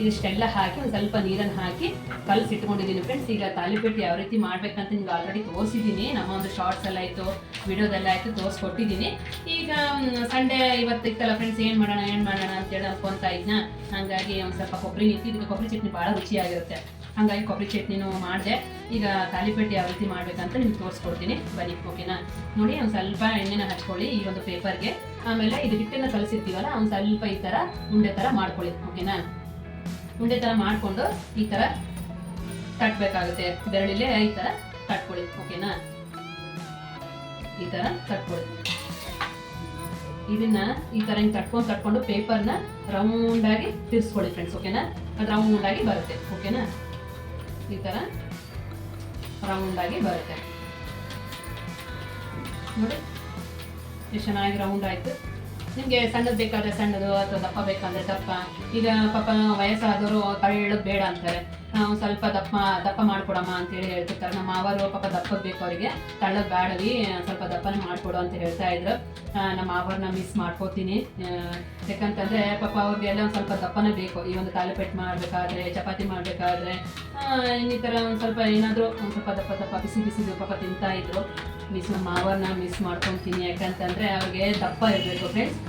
ಇದಿಷ್ಟೆಲ್ಲ ಹಾಕಿ ಒಂದು ಸ್ವಲ್ಪ ನೀರನ್ನು ಹಾಕಿ ಕಲಸಿಟ್ಕೊಂಡಿದ್ದೀನಿ ಫ್ರೆಂಡ್ಸ್ ಈಗ ತಾಲಿಪೆಟ್ಟು ಯಾವ ರೀತಿ ಮಾಡಬೇಕಂತ ನಿಮ್ಗೆ ಆಲ್ರೆಡಿ ತೋರಿಸಿದ್ದೀನಿ. ನಮ್ಮ ಒಂದು ಶಾರ್ಟ್ಸ್ ಎಲ್ಲ ಆಯಿತು ವಿಡಿಯೋದೆಲ್ಲ ಆಯಿತು ತೋರಿಸ್ಕೊಟ್ಟಿದ್ದೀನಿ. ಈಗ ಸಂಡೇ ಇವತ್ತಿತ್ತಲ್ಲ ಫ್ರೆಂಡ್ಸ್ ಏನು ಮಾಡೋಣ ಏನು ಮಾಡೋಣ ಅಂತೇಳಿ ಅನ್ಕೊಂತ ಇದ್ನ. ಹಾಗಾಗಿ ಒಂದು ಸ್ವಲ್ಪ ಕೊಬ್ಬರಿ ನಿಂತು ಇದಕ್ಕೆ ಕೊಬ್ಬರಿ ಚಟ್ನಿ ಭಾಳ ರುಚಿಯಾಗಿರುತ್ತೆ. ಹಾಗಾಗಿ ಕೊಬ್ಬರಿ ಚಟ್ನಿನೂ ಮಾಡಿದೆ. ಈಗ ತಾಲಿಪೆಟ್ಟು ಯಾವ ರೀತಿ ಮಾಡಬೇಕಂತ ನಿಮ್ಗೆ ತೋರಿಸ್ಕೊಡ್ತೀನಿ. ಬನ್ನಿ ಓಕೆನಾ ನೋಡಿ, ಒಂದು ಸ್ವಲ್ಪ ಎಣ್ಣೆನ ಹಚ್ಕೊಳ್ಳಿ ಈ ಒಂದು ಪೇಪರ್ಗೆ ಆಮೇಲೆ ಇದು ಹಿಟ್ಟನ್ನು ಕಲಿಸಿರ್ತೀವಲ್ಲ, ಒಂದು ಸ್ವಲ್ಪ ಈ ಥರ ಉಂಡೆ ಥರ ಮಾಡ್ಕೊಳ್ಳಿ ಓಕೆನಾ ಉಂಡೆ ಥರ ಮಾಡಿಕೊಂಡು ಈ ಥರ ತಟ್ಟಬೇಕಾಗುತ್ತೆ ಬೆರಳಿಲೆ ಈ ಥರ ಕಟ್ಕೊಳ್ಳಿ ಓಕೆನಾ ಈ ಥರ ಕಟ್ಕೊಳ್ಳಿ ಇದನ್ನ ಈ ತರ ಹಿಂಗೆ ತಟ್ಕೊಂಡು ತಟ್ಕೊಂಡು ಪೇಪರ್ನ ರೌಂಡಾಗಿ ತಿರ್ಸ್ಕೊಳ್ಳಿ ಫ್ರೆಂಡ್ಸ್ ಓಕೆನಾ ಅದು ರೌಂಡಾಗಿ ಬರುತ್ತೆ ಓಕೆನಾ ಈ ತರ ರೌಂಡಾಗಿ ಬರುತ್ತೆ. ನೋಡಿ, ಎಷ್ಟು ಚೆನ್ನಾಗಿ ರೌಂಡ್ ಆಯ್ತು. ನಿಮಗೆ ಸಣ್ಣದು ಬೇಕಾದ್ರೆ ಸಣ್ಣದು ಅಥವಾ ದಪ್ಪ ಬೇಕಂದ್ರೆ ದಪ್ಪ. ಈಗ ಪಾಪ ವಯಸ್ಸಾದವರು ತಳ್ಳೋದು ಬೇಡ ಅಂತಾರೆ. ಸ್ವಲ್ಪ ದಪ್ಪ ದಪ್ಪ ಮಾಡ್ಕೊಡಮ್ಮ ಅಂತೇಳಿ ಹೇಳ್ತಿರ್ತಾರೆ. ನಮ್ಮ ಮಾವರು ಪಾಪ ದಪ್ಪ ಬೇಕು ಅವರಿಗೆ. ತಳ್ಳ ಬೇಡವಿ ಸ್ವಲ್ಪ ದಪ್ಪನ ಮಾಡ್ಕೊಡು ಅಂತ ಹೇಳ್ತಾ ಇದ್ರು. ನಮ್ಮ ಮಾವರ್ನ ಮಿಸ್ ಮಾಡ್ಕೋತೀನಿ. ಯಾಕಂತಂದರೆ ಪಾಪ ಅವ್ರಿಗೆಲ್ಲ ಒಂದು ಸ್ವಲ್ಪ ದಪ್ಪನೇ ಬೇಕು. ಈ ಒಂದು ತಾಲಿಪೆಟ್ಟು ಮಾಡಬೇಕಾದ್ರೆ, ಚಪಾತಿ ಮಾಡಬೇಕಾದ್ರೆ ಇನ್ನಿತರ ಒಂದು ಸ್ವಲ್ಪ ಏನಾದರೂ ಒಂದು ಸ್ವಲ್ಪ ದಪ್ಪ ದಪ್ಪ ಬಿಸಿ ಬಿಸಿ ಪಾಪ ತಿಂತಾ ಇದ್ರು. ಮಿಸ್ ನಮ್ಮ ಮಾವರ್ನ ಮಿಸ್ ಮಾಡ್ಕೊತೀನಿ. ಯಾಕಂತಂದ್ರೆ ಅವ್ರಿಗೆ ದಪ್ಪ ಇರಬೇಕು ಫ್ರೆಂಡ್ಸ್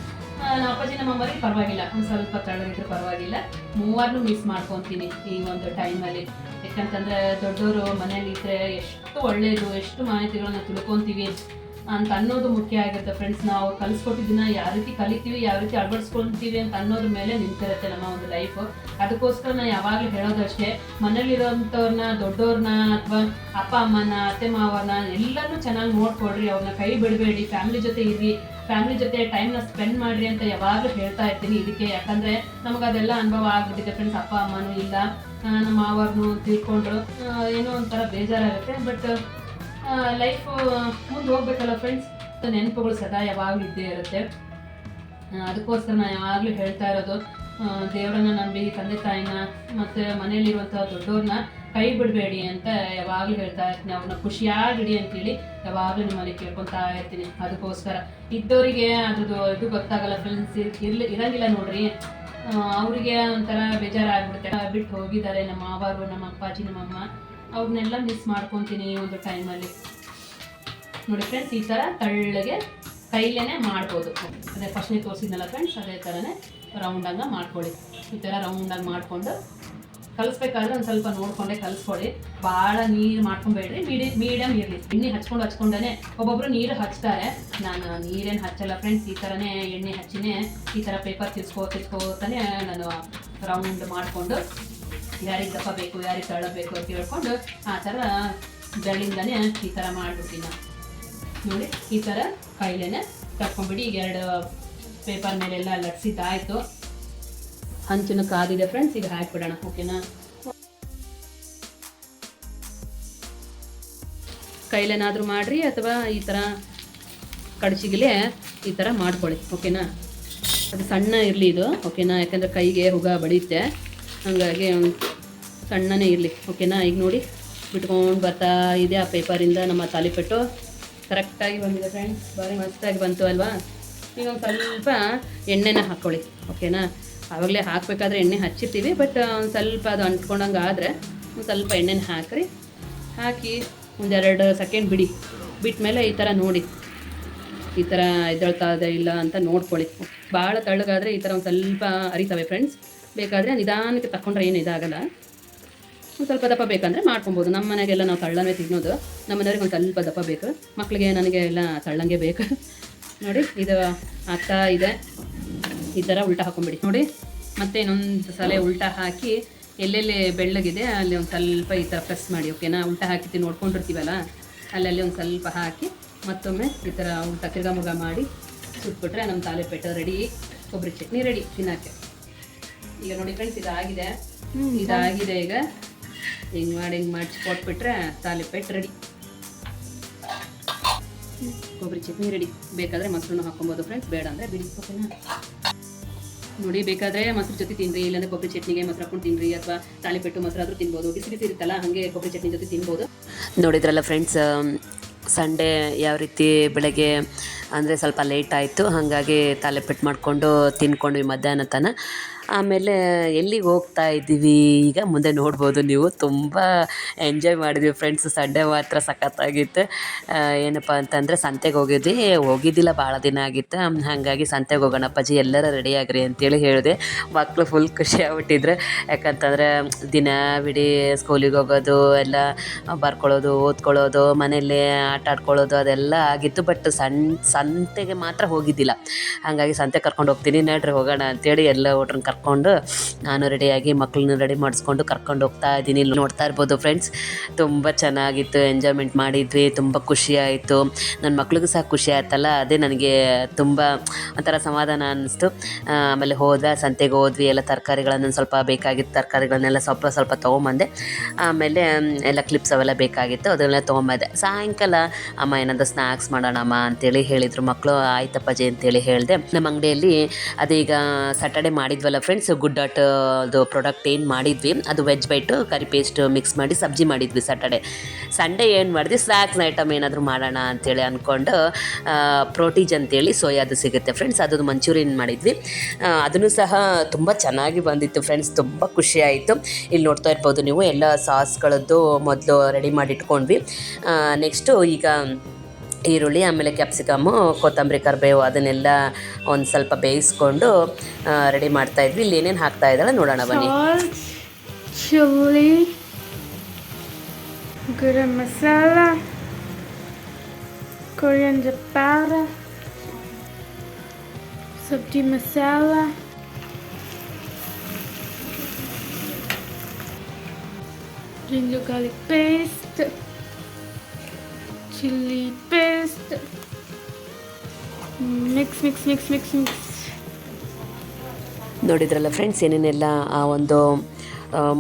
ಅಪ್ಪಾಜಿ, ನಮ್ಮ ಅಮ್ಮರಿಗೆ ಪರವಾಗಿಲ್ಲ. ಒಂದು ಸ್ವಲ್ಪ ತಳ್ಳಿದ್ರೆ ಪರವಾಗಿಲ್ಲ. ಮೂವರ್ನು ಮಿಸ್ ಮಾಡ್ಕೊತೀನಿ ಈ ಒಂದು ಟೈಮಲ್ಲಿ ಯಾಕಂತಂದ್ರೆ ದೊಡ್ಡವರು ಮನೇಲಿ ಇದ್ರೆ ಎಷ್ಟು ಒಳ್ಳೇದು, ಎಷ್ಟು ಮಾಹಿತಿಗಳನ್ನ ತಿಳ್ಕೊತೀವಿ. ಅಂತ ಅನ್ನೋದು ಮುಖ್ಯ ಆಗಿರುತ್ತೆ ಫ್ರೆಂಡ್ಸ್ ನಾವು ಕಲಿಸ್ಕೊಟ್ಟಿದ್ದನ್ನ ಯಾವ ರೀತಿ ಕಲಿತೀವಿ, ಯಾವ ರೀತಿ ಅಳವಡಿಸ್ಕೊಳ್ತೀವಿ ಅಂತ ಅನ್ನೋದ್ರ ಮೇಲೆ ನಿಂತಿರುತ್ತೆ ನಮ್ಮ ಒಂದು ಲೈಫ್ ಅದಕ್ಕೋಸ್ಕರ ನಾನು ಯಾವಾಗಲೂ ಹೇಳೋದಷ್ಟೇ ಮನೇಲಿರೋಂಥವ್ರನ್ನ ದೊಡ್ಡವ್ರನ್ನ ಅಥವಾ ಅಪ್ಪ ಅಮ್ಮನ, ಅತ್ತೆ ಮಾವನ ಎಲ್ಲನೂ ಚೆನ್ನಾಗಿ ನೋಡ್ಕೊಡ್ರಿ ಅವ್ರನ್ನ ಕೈ ಬಿಡಬೇಡಿ ಫ್ಯಾಮಿಲಿ ಜೊತೆ ಇರಿ ಫ್ಯಾಮಿಲಿ ಜೊತೆ ಟೈಮ್ನ ಸ್ಪೆಂಡ್ ಮಾಡ್ರಿ ಅಂತ ಯಾವಾಗಲೂ ಹೇಳ್ತಾ ಇರ್ತೀನಿ ಇದಕ್ಕೆ. ಯಾಕಂದ್ರೆ ನಮಗೆ ಅದೆಲ್ಲ ಅನುಭವ ಆಗ್ಬಿಟ್ಟಿದೆ ಫ್ರೆಂಡ್ಸ್ ಅಪ್ಪ ಅಮ್ಮನೂ ಇಲ್ಲ ನಮ್ಮ ಮಾವರ್ನು ತಿಳ್ಕೊಂಡ್ರು ಏನೋ ಒಂಥರ ಬೇಜಾರಾಗುತ್ತೆ. ಬಟ್ ಲೈಫ್ ಮುಂದೆ ಹೋಗ್ಬೇಕಲ್ಲ ಫ್ರೆಂಡ್ಸ್ ನೆನಪುಗಳು ಸದಾ ಯಾವಾಗಲೂ ಇದ್ದೇ ಇರುತ್ತೆ. ಅದಕ್ಕೋಸ್ಕರ ನಾನು ಯಾವಾಗಲೂ ಹೇಳ್ತಾ ಇರೋದು ದೇವರನ್ನ ನಂಬಿ, ತಂದೆ ತಾಯಿನ ಮತ್ತು ಮನೆಯಲ್ಲಿರುವಂಥ ದೊಡ್ಡವ್ರನ್ನ ಕೈ ಬಿಡಬೇಡಿ ಅಂತ ಯಾವಾಗಲೂ ಹೇಳ್ತಾ ಇರ್ತೀನಿ. ಅವ್ರನ್ನ ಖುಷಿಯಾಗಿಡಿ ಅಂತೇಳಿ ಯಾವಾಗಲೂ ನಿಮ್ಮಲ್ಲಿ ಕೇಳ್ಕೊತಾ ಇರ್ತೀನಿ. ಅದಕ್ಕೋಸ್ಕರ ಇದ್ದವರಿಗೆ ಅದ್ರದ್ದು ಇದು ಗೊತ್ತಾಗಲ್ಲ ಫ್ರೆಂಡ್ಸ್ ಇರ್ಲಿ, ಇರಂಗಿಲ್ಲ ನೋಡ್ರಿ. ಅವರಿಗೆ ಅವ್ರಿಗೆ ಒಂಥರ ಬೇಜಾರಾಗ್ಬಿಡುತ್ತೆ. ಬಿಟ್ಟು ಹೋಗಿದ್ದಾರೆ ನಮ್ಮ ಮಾವಾರು, ನಮ್ಮ ಅಪ್ಪಾಜಿ, ನಮ್ಮಮ್ಮ. ಅವ್ರನ್ನೆಲ್ಲ ಮಿಸ್ ಮಾಡ್ಕೊತೀನಿ ಒಂದು ಟೈಮಲ್ಲಿ ನೋಡಿ ಫ್ರೆಂಡ್ಸ್ ಈ ಥರ ತಳ್ಳಗೆ ಕೈಲೇ ಮಾಡ್ಬೋದು. ಅದೇ ಫಸ್ಟ್ನೇ ತೋರಿಸಿದ್ನಲ್ಲ ಫ್ರೆಂಡ್ಸ್ ಅದೇ ಥರನೇ ರೌಂಡಾಗ ಮಾಡ್ಕೊಳ್ಳಿ. ಈ ಥರ ರೌಂಡಾಗಿ ಮಾಡಿಕೊಂಡು ಕಲಿಸ್ಬೇಕಾದ್ರೆ ಒಂದು ಸ್ವಲ್ಪ ನೋಡ್ಕೊಂಡೆ ಕಲಿಸ್ಕೊಳ್ಳಿ. ಭಾಳ ನೀರು ಮಾಡ್ಕೊಬೇಡ್ರಿ. ಮೀಡಿ ಮೀಡಿಯಮ್ ಇರಲಿ. ಎಣ್ಣೆ ಹಚ್ಕೊಂಡು ಹಚ್ಕೊಂಡೇ ಒಬ್ಬೊಬ್ರು ನೀರು ಹಚ್ತಾರೆ. ನಾನು ನೀರೇನು ಹಚ್ಚಲ್ಲ ಫ್ರೆಂಡ್ಸ್ ಈ ಥರನೇ ಎಣ್ಣೆ ಹಚ್ಚಿನೇ ಈ ಥರ ಪೇಪರ್ ತಿರ್ಸ್ಕೋ ತಿರ್ಸ್ಕೋತಾನೆ ನಾನು ರೌಂಡ್ ಮಾಡಿಕೊಂಡು ಯಾರಿಗೆ ದಪ್ಪ ಬೇಕು ಯಾರಿಗೆ ತಳ್ಳಬೇಕು ಬೇಕು ಅಂತ ಹೇಳ್ಕೊಂಡು ಆ ಥರ ಬೆಳ್ಳಿಂದನೇ ಈ ಥರ ಮಾಡ್ಬಿಡ್ತೀನಿ ನೋಡಿ, ಈ ಥರ ಕೈಲೇನೆ ತಕ್ಕೊಂಬಿಡಿ ಈಗ ಎರಡು ಪೇಪರ್ ಮೇಲೆಲ್ಲ ಲಟ್ಸಿದ್ದಾಯ್ತು. ಹಂಚಿನ ಕಾದಿದೆ ಫ್ರೆಂಡ್ಸ್ ಈಗ ಹಾಕ್ಬಿಡೋಣ ಓಕೆನಾ ಕೈಲೇನಾದರೂ ಮಾಡಿರಿ ಅಥವಾ ಈ ಥರ ಕಡಚಿಗಿಲೆ ಈ ಥರ ಮಾಡ್ಕೊಳ್ಳಿ ಓಕೆನಾ ಅದು ಸಣ್ಣ ಇರಲಿ ಇದು ಓಕೆನಾ ಯಾಕಂದರೆ ಕೈಗೆ ಹುಗ ಬಡಿಯುತ್ತೆ. ಹಾಗಾಗಿ ಸಣ್ಣನೇ ಇರಲಿ, ಓಕೆನಾ? ಈಗ ನೋಡಿ, ಬಿಟ್ಕೊಂಡು ಬರ್ತಾ ಇದೆ ಆ ಪೇಪರಿಂದ ನಮ್ಮ ತಾಲಿಪೆಟ್ಟು. ಕರೆಕ್ಟಾಗಿ ಬಂದಿದೆ ಫ್ರೆಂಡ್ಸ್ ಭಾರಿ ಮಸ್ತಾಗಿ ಬಂತು ಅಲ್ವಾ? ಈಗ ಒಂದು ಸ್ವಲ್ಪ ಎಣ್ಣೆನ ಹಾಕ್ಕೊಳ್ಳಿ ಓಕೆನಾ? ಆವಾಗಲೇ ಹಾಕಬೇಕಾದ್ರೆ ಎಣ್ಣೆ ಹಚ್ಚಿರ್ತೀವಿ ಬಟ್ ಒಂದು ಸ್ವಲ್ಪ ಅದು ಅಂಟ್ಕೊಂಡಂಗೆ ಆದರೆ ಒಂದು ಸ್ವಲ್ಪ ಎಣ್ಣೆನ ಹಾಕ್ರಿ. ಹಾಕಿ ಒಂದೆರಡು ಸೆಕೆಂಡ್ ಬಿಡಿ. ಬಿಟ್ಟ ಮೇಲೆ ಈ ಥರ ನೋಡಿ. ಈ ಥರ ಎದ್ದೇಳ್ತಾ ಇದೆ ಇಲ್ಲ ಅಂತ ನೋಡ್ಕೊಳ್ಳಿ. ಭಾಳ ತಳ್ಳಗಾದರೆ ಈ ಥರ ಒಂದು ಸ್ವಲ್ಪ ಅರಿತವೆ ಫ್ರೆಂಡ್ಸ್ ಬೇಕಾದರೆ ನಿಧಾನಕ್ಕೆ ತಗೊಂಡ್ರೆ ಏನು ಇದಾಗಲ್ಲ. ಸ್ವಲ್ಪ ದಪ್ಪ ಬೇಕಂದ್ರೆ ಮಾಡ್ಕೊಬೋದು. ನಮ್ಮ ಮನೆಗೆಲ್ಲ ನಾವು ತಳ್ಳನೇ ತಿನ್ನೋದು. ನಮ್ಮ ಮನೆಯವ್ರಿಗೆ ಒಂದು ಸ್ವಲ್ಪ ದಪ್ಪ ಬೇಕು. ಮಕ್ಕಳಿಗೆ ನನಗೆ ಎಲ್ಲ ತಳ್ಳಂಗೆ ಬೇಕು. ನೋಡಿ ಇದು ಅತ್ತ ಇದೆ. ಈ ಥರ ಉಲ್ಟಾ ಹಾಕೊಂಬಿಡಿ. ನೋಡಿ ಮತ್ತೆ ಇನ್ನೊಂದು ಸಲ ಉಲ್ಟಾ ಹಾಕಿ ಎಲ್ಲೆಲ್ಲಿ ಬೆಳ್ಳಗಿದೆ ಅಲ್ಲಿ ಒಂದು ಸ್ವಲ್ಪ ಈ ಥರ ಪ್ರೆಸ್ ಮಾಡಿ ಓಕೆನಾ? ಉಲ್ಟಾ ಹಾಕಿತ್ತು ನೋಡ್ಕೊಂಡಿರ್ತೀವಲ್ಲ? ಅಲ್ಲಲ್ಲಿ ಒಂದು ಸ್ವಲ್ಪ ಹಾಕಿ ಮತ್ತೊಮ್ಮೆ ಈ ಥರ ಉಲ್ಟಾ ತಿರ್ಗಾ ಮುಗ ಮಾಡಿ ಸುಟ್ಬಿಟ್ರೆ ನಮ್ಮ ತಾಲಿಪೆಟ್ಟು ರೆಡಿ. ಕೊಬ್ಬರಿ ಚಟ್ನಿ ರೆಡಿ. ತಿನ್ನೋಕ್ಕೆ. ಈಗ ನೋಡಿ ಫ್ರೆಂಡ್ಸ್ ಇದಾಗಿದೆ. ಇದಾಗಿದೆ ಈಗ. ಹಿಂಗೆ ಮಾಡಿ ಹಿಂಗೆ ಮಾಡಿ ಕೊಟ್ಬಿಟ್ರೆ ತಾಲಿಪೇಟ್ ರೆಡಿ ಕೊಬ್ಬರಿ ಚಟ್ನಿ ರೆಡಿ ಬೇಕಾದರೆ ಮೊಸರನ್ನು ಹಾಕೊಬೋದು ಫ್ರೆಂಡ್ಸ್ ಬೇಡ ಅಂದರೆ ಬಿಡಿ. ಓಕೆನಾ ನೋಡಿ, ಬೇಕಾದರೆ ಮೊಸರು ಜೊತೆ ತಿನ್ನಿರಿ ಇಲ್ಲಾಂದರೆ ಕೊಬ್ಬರಿ ಚಟ್ನಿಗೆ ಮೊಸರು ಹಾಕೊಂಡು ತಿನ್ನಿರಿ ಅಥವಾ ತಾಲಿಪೆಟ್ಟು ಮೊಸರು ಆದರೂ ತಿನ್ಬೋದು. ಬಿಸಿ ಬಿಸಿ ಇರುತ್ತಲ್ಲ, ಹಾಗೆ ಕೊಬ್ಬರಿ ಚಟ್ನಿ ಜೊತೆ ತಿನ್ಬೋದು. ನೋಡಿದ್ರಲ್ಲ ಫ್ರೆಂಡ್ಸ್ ಸಂಡೇ ಯಾವ ರೀತಿ ಬೆಳಗ್ಗೆ ಅಂದರೆ ಸ್ವಲ್ಪ ಲೇಟ್ ಆಯಿತು, ಹಾಗಾಗಿ ತಲೆಪೆಟ್ಟು ಮಾಡಿಕೊಂಡು ತಿನ್ಕೊಂಡ್ವಿ ಮಧ್ಯಾಹ್ನ ತನ. ಆಮೇಲೆ ಎಲ್ಲಿಗೆ ಹೋಗ್ತಾ ಇದ್ದೀವಿ? ಈಗ ಮುಂದೆ ನೋಡ್ಬೋದು ನೀವು. ತುಂಬ ಎಂಜಾಯ್ ಮಾಡಿದ್ವಿ ಫ್ರೆಂಡ್ಸ್, ಸಂಡೇ ಮಾತ್ರ ಸಖತ್ತಾಗಿತ್ತು. ಏನಪ್ಪ ಅಂತಂದರೆ ಸಂತೆಗೆ ಹೋಗಿದ್ವಿ. ಹೋಗಿದ್ದಿಲ್ಲ, ಭಾಳ ದಿನ ಆಗಿತ್ತು. ಹಾಗಾಗಿ ಸಂತೆಗೆ ಹೋಗೋಣ ಅಪ್ಪಾಜಿ, ಎಲ್ಲರೂ ರೆಡಿ ಆಗ್ರಿ ಅಂತೇಳಿ ಹೇಳಿದೆ. ಮಕ್ಕಳು ಫುಲ್ ಖುಷಿ ಆಗ್ಬಿಟ್ಟಿದ್ರು. ಯಾಕಂತಂದರೆ ಬಿಡಿ ಸ್ಕೂಲಿಗೆ ಹೋಗೋದು, ಎಲ್ಲ ಬರ್ಕೊಳ್ಳೋದು, ಓದ್ಕೊಳ್ಳೋದು, ಮನೆಯಲ್ಲೇ ಆಟ ಆಡ್ಕೊಳ್ಳೋದು ಅದೆಲ್ಲ ಆಗಿತ್ತು ಬಟ್ ಸಣ್ಣ ಸಂತೆಗೆ ಮಾತ್ರ ಹೋಗಿದ್ದಿಲ್ಲ. ಹಾಗಾಗಿ ಸಂತೆ ಕರ್ಕೊಂಡು ಹೋಗ್ತೀನಿ, ನಡ್ರಿ ಹೋಗೋಣ ಅಂತೇಳಿ ಎಲ್ಲ ಹುಡ್ರನ್ನ ಕರ್ಕೊಂಡು ನಾನು ರೆಡಿಯಾಗಿ ಮಕ್ಕಳನ್ನ ರೆಡಿ ಮಾಡಿಸ್ಕೊಂಡು ಕರ್ಕೊಂಡು ಹೋಗ್ತಾ ಇದ್ದೀನಿ. ನೋಡ್ತಾ ಇರ್ಬೋದು ಫ್ರೆಂಡ್ಸ್ ತುಂಬ ಚೆನ್ನಾಗಿತ್ತು ಎಂಜಾಯ್ಮೆಂಟ್ ಮಾಡಿದ್ವಿ, ತುಂಬ ಖುಷಿ ಆಯಿತು. ನನ್ನ ಮಕ್ಳಿಗೂ ಸಹ ಖುಷಿ ಆಯ್ತಲ್ಲ, ಅದೇ ನನಗೆ ತುಂಬ ಒಂಥರ ಸಮಾಧಾನ ಅನ್ನಿಸ್ತು ಆಮೇಲೆ ಹೋದ, ಸಂತೆಗೆ ಹೋದ್ವಿ, ಎಲ್ಲ ತರಕಾರಿಗಳನ್ನು ಸ್ವಲ್ಪ ಬೇಕಾಗಿತ್ತು, ತರಕಾರಿಗಳನ್ನೆಲ್ಲ ಸ್ವಲ್ಪ ಸ್ವಲ್ಪ ತೊಗೊಂಬಂದೆ. ಆಮೇಲೆ, ಎಲ್ಲ ಕ್ಲಿಪ್ಸ್ ಅವೆಲ್ಲ ಬೇಕಾಗಿತ್ತು, ಅದನ್ನೆಲ್ಲ ತೊಗೊಂಬಂದೆ. ಸಾಯಂಕಾಲ ಅಮ್ಮ ಏನಾದ್ರು ಸ್ನ್ಯಾಕ್ಸ್ ಮಾಡೋಣಮ್ಮ ಅಂತೇಳಿ ಹೇಳಿದರು. ಮಕ್ಕಳು ಆಯ್ತಪ್ಪ ಆಯ್ತಪ್ಪಾಜಿ ಅಂತೇಳಿ ಹೇಳಿದೆ. ನಮ್ಮ ಅಂಗಡಿಯಲ್ಲಿ ಅದೀಗ ಸ್ಯಾಟರ್ಡೆ ಮಾಡಿದ್ವಲ್ಲ ಫ್ರೆಂಡ್ಸ್ ಗುಡ್ ಡಾಟ್ ಅದು ಪ್ರಾಡಕ್ಟ್ ಏನು ಮಾಡಿದ್ವಿ. ಅದು veg bite curry paste mix ಮಾಡಿ ಸಬ್ಜಿ ಮಾಡಿದ್ವಿ ಸ್ಯಾಟರ್ಡೆ ಸಂಡೇ ಏನು ಮಾಡಿದ್ವಿ? ಸ್ನಾಕ್ಸ್ ಐಟಮ್ ಏನಾದರೂ ಮಾಡೋಣ ಅಂತೇಳಿ ಅಂದ್ಕೊಂಡು ಪ್ರೋಟೀಜ್ ಅಂತೇಳಿ ಸೋಯಾದು ಸಿಗುತ್ತೆ ಫ್ರೆಂಡ್ಸ್ ಅದು ಮಂಚೂರಿಯನ್ ಮಾಡಿದ್ವಿ. ಅದನ್ನು ಸಹ ತುಂಬ ಚೆನ್ನಾಗಿ ಬಂದಿತ್ತು ಫ್ರೆಂಡ್ಸ್ ತುಂಬ ಖುಷಿ ಆಯಿತು. ಇಲ್ಲಿ ನೋಡ್ತಾ ಇರ್ಬೋದು ನೀವು, ಎಲ್ಲ ಸಾಸ್ಗಳದ್ದು ಮೊದಲು ರೆಡಿ ಮಾಡಿ ಇಟ್ಕೊಂಡ್ವಿ ನೆಕ್ಸ್ಟು ಈಗ ಈರುಳ್ಳಿ ಆಮೇಲೆ ಕ್ಯಾಪ್ಸಿಕಮ್ಮು ಕೊತ್ತಂಬರಿ ಕರಿಬೇವು ಅದನ್ನೆಲ್ಲ ಒಂದು ಸ್ವಲ್ಪ ಬೇಯಿಸ್ಕೊಂಡು ರೆಡಿ ಮಾಡ್ತಾ ಇದ್ವಿ. ಇಲ್ಲಿ ಏನೇನು ಹಾಕ್ತಾ ಇದ್ದಾಳೆ ನೋಡೋಣ ಬನ್ನಿ. Salt, garam masala masala, sabji powder, sabji masala, ginger garlic paste, chili paste. Mix, mix, mix, mix, mix. ನೋಡಿದ್ರಲ್ಲ ಫ್ರೆಂಡ್ಸ್ ಏನೇನೆಲ್ಲ ಆ ಒಂದು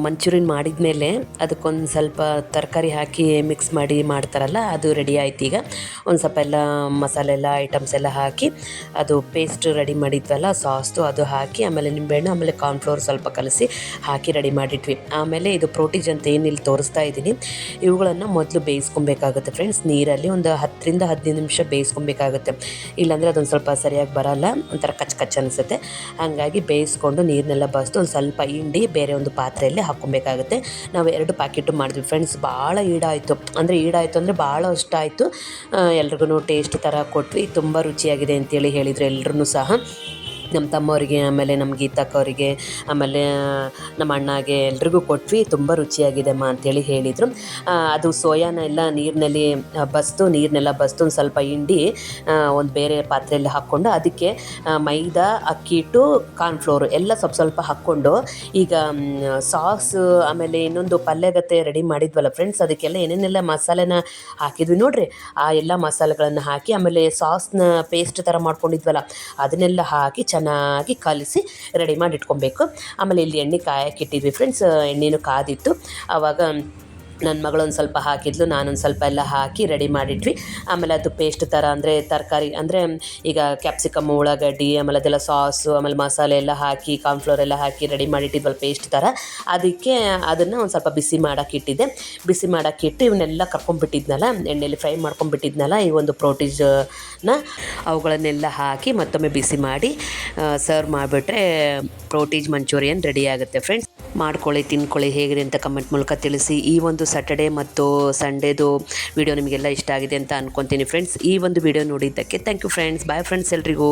ಮಂಚೂರಿಯನ್ ಮಾಡಿದ ಮೇಲೆ ಅದಕ್ಕೊಂದು ಸ್ವಲ್ಪ ತರಕಾರಿ ಹಾಕಿ ಮಿಕ್ಸ್ ಮಾಡಿ ಮಾಡ್ತಾರಲ್ಲ, ಅದು ರೆಡಿ ಆಯ್ತು ಈಗ. ಒಂದು ಸ್ವಲ್ಪ ಎಲ್ಲ ಮಸಾಲೆ ಎಲ್ಲ ಐಟಮ್ಸ್ ಎಲ್ಲ ಹಾಕಿ ಅದು ಪೇಸ್ಟ್ ರೆಡಿ ಮಾಡಿದ್ವಲ್ಲ ಸಾಸ್ದು ಅದು ಹಾಕಿ, ಆಮೇಲೆ ನಿಂಬೆಹಣ್ಣು, ಆಮೇಲೆ ಕಾರ್ನ್ಫ್ಲೋರ್ ಸ್ವಲ್ಪ ಕಲಸಿ ಹಾಕಿ ರೆಡಿ ಮಾಡಿಟ್ವಿ. ಆಮೇಲೆ ಇದು ಪ್ರೋಟೀಜ್ ಅಂತ ಏನು ಇಲ್ಲಿ ತೋರಿಸ್ತಾ ಇದ್ದೀನಿ. ಇವುಗಳನ್ನು ಮೊದಲು ಬೇಯಿಸ್ಕೊಬೇಕಾಗುತ್ತೆ ಫ್ರೆಂಡ್ಸ್ ನೀರಲ್ಲಿ ಒಂದು ಹತ್ತರಿಂದ ಹದಿನೈದು ನಿಮಿಷ ಬೇಯಿಸ್ಕೊಬೇಕಾಗುತ್ತೆ. ಇಲ್ಲಾಂದರೆ ಅದೊಂದು ಸ್ವಲ್ಪ ಸರಿಯಾಗಿ ಬರಲ್ಲ, ಒಂಥರ ಕಚ್ ಕಚ್ ಅನಿಸುತ್ತೆ. ಹಾಗಾಗಿ ಬೇಯಿಸ್ಕೊಂಡು ನೀರನ್ನೆಲ್ಲ ಬಸ್ದು ಒಂದು ಸ್ವಲ್ಪ ಹಿಂಡಿ, ಬೇರೆ ಒಂದು ಪಾತ್ರೆಯಲ್ಲಿ ಹಾಕ್ಕೊಬೇಕಾಗುತ್ತೆ. ನಾವು ಎರಡು ಪ್ಯಾಕೆಟು ಮಾಡಿದ್ವಿ ಫ್ರೆಂಡ್ಸ್, ಭಾಳ ಈಡಾಯಿತು. ಅಂದರೆ ಈಡಾಯಿತು ಅಂದರೆ ಭಾಳ ಇಷ್ಟ ಆಯಿತು. ಎಲ್ರಿಗೂ ಟೇಸ್ಟ್ ಥರ ಕೊಟ್ವಿ. ತುಂಬ ರುಚಿಯಾಗಿದೆ ಅಂತೇಳಿ ಹೇಳಿದರು ಎಲ್ಲರೂ ಸಹ. ನಮ್ಮ ತಮ್ಮವರಿಗೆ, ಆಮೇಲೆ ನಮ್ಮ ಗೀತಕ್ಕವರಿಗೆ ಆಮೇಲೆ ನಮ್ಮ ಅಣ್ಣಗೆ ಎಲ್ರಿಗೂ ಕೊಟ್ವಿ. ತುಂಬ ರುಚಿಯಾಗಿದೆ ಅಮ್ಮ ಅಂತೇಳಿ ಹೇಳಿದರು. ಅದು ಸೋಯಾನ ಎಲ್ಲ ನೀರಿನಲ್ಲಿ ಬಸ್ದು ನೀರನ್ನೆಲ್ಲ ಬಸ್ದು ಒಂದು ಸ್ವಲ್ಪ ಹಿಂಡಿ ಒಂದು ಬೇರೆ ಪಾತ್ರೆಯಲ್ಲಿ ಹಾಕ್ಕೊಂಡು ಅದಕ್ಕೆ ಮೈದಾ, ಅಕ್ಕಿ ಹಿಟ್ಟು ಕಾರ್ನ್ಫ್ಲೋರು ಎಲ್ಲ ಸ್ವಲ್ಪ ಸ್ವಲ್ಪ ಹಾಕ್ಕೊಂಡು ಈಗ ಸಾಸ್, ಆಮೇಲೆ ಇನ್ನೊಂದು ಪಲ್ಯಗತೆ ರೆಡಿ ಮಾಡಿದ್ವಲ್ಲ ಫ್ರೆಂಡ್ಸ್ ಅದಕ್ಕೆಲ್ಲ ಏನೇನೆಲ್ಲ ಮಸಾಲೆನ ಹಾಕಿದ್ವಿ ನೋಡ್ರಿ. ಆ ಎಲ್ಲ ಮಸಾಲೆಗಳನ್ನು ಹಾಕಿ, ಆಮೇಲೆ ಸಾಸ್ನ ಪೇಸ್ಟ್ ಥರ ಮಾಡ್ಕೊಂಡಿದ್ವಲ್ಲ, ಅದನ್ನೆಲ್ಲ ಹಾಕಿ ಚೆನ್ನಾಗಿ ಕಲಿಸಿ ರೆಡಿ ಮಾಡಿ ಇಟ್ಕೊಬೇಕು ಆಮೇಲೆ ಇಲ್ಲಿ ಎಣ್ಣೆ ಕಾಯಕ್ಕೆ ಇಟ್ಟಿದ್ವಿ. ಫ್ರೆಂಡ್ಸ್ ಎಣ್ಣೆನೂ ಕಾದಿತ್ತು. ಆವಾಗ ನನ್ನ ಮಗಳೊಂದು ಸ್ವಲ್ಪ ಹಾಕಿದ್ಲು, ನಾನೊಂದು ಸ್ವಲ್ಪ ಎಲ್ಲ ಹಾಕಿ ರೆಡಿ ಮಾಡಿಟ್ವಿ ಆಮೇಲೆ ಅದು ಪೇಸ್ಟ್ ಥರ ಅಂದರೆ ತರಕಾರಿ, ಅಂದರೆ ಈಗ ಕ್ಯಾಪ್ಸಿಕಮ್ ಉಳ್ಳಾಗಡ್ಡಿ, ಆಮೇಲೆ ಅದೆಲ್ಲ ಸಾಸು ಆಮೇಲೆ ಮಸಾಲೆ ಎಲ್ಲ ಹಾಕಿ ಕಾರ್ನ್ಫ್ಲೋರ್ ಎಲ್ಲ ಹಾಕಿ ರೆಡಿ ಮಾಡಿಟ್ಟಿದ್ವಲ್ಲ ಪೇಸ್ಟ್ ಥರ. ಅದಕ್ಕೆ ಅದನ್ನು ಒಂದು ಸ್ವಲ್ಪ ಬಿಸಿ ಮಾಡೋಕ್ಕಿಟ್ಟಿದ್ದೆ ಬಿಸಿ ಮಾಡೋಕ್ಕಿಟ್ಟು ಇವನ್ನೆಲ್ಲ ಕರ್ಕೊಂಡ್ಬಿಟ್ಟಿದ್ನಲ್ಲ ಎಣ್ಣೆಯಲ್ಲಿ ಫ್ರೈ ಮಾಡ್ಕೊಂಡ್ಬಿಟ್ಟಿದ್ನಲ್ಲ, ಈ ಒಂದು ಪ್ರೋಟೀಜನ್ನ ಅವುಗಳನ್ನೆಲ್ಲ ಹಾಕಿ ಮತ್ತೊಮ್ಮೆ ಬಿಸಿ ಮಾಡಿ ಸರ್ವ್ ಮಾಡಿಬಿಟ್ರೆ ಪ್ರೋಟೀಸ್ ಮಂಚೂರಿಯನ್ ರೆಡಿ ಆಗುತ್ತೆ ಫ್ರೆಂಡ್ಸ್ ಮಾಡ್ಕೊಳ್ಳಿ, ತಿನ್ಕೊಳ್ಳಿ ಹೇಗಿದೆ ಅಂತ ಕಮೆಂಟ್ ಮೂಲಕ ತಿಳಿಸಿ. ಈ ಒಂದು ಸ್ಯಾಟರ್ಡೇ ಮತ್ತು ಸಂಡೇದು ವಿಡಿಯೋ ನಿಮಗೆಲ್ಲ ಇಷ್ಟ ಆಗಿದೆ ಅಂತ ಅನ್ಕೊತೀನಿ ಫ್ರೆಂಡ್ಸ್ ಈ ಒಂದು ವಿಡಿಯೋ ನೋಡಿದ್ದಕ್ಕೆ thank you friends bye friends ಎಲ್ರಿಗೂ.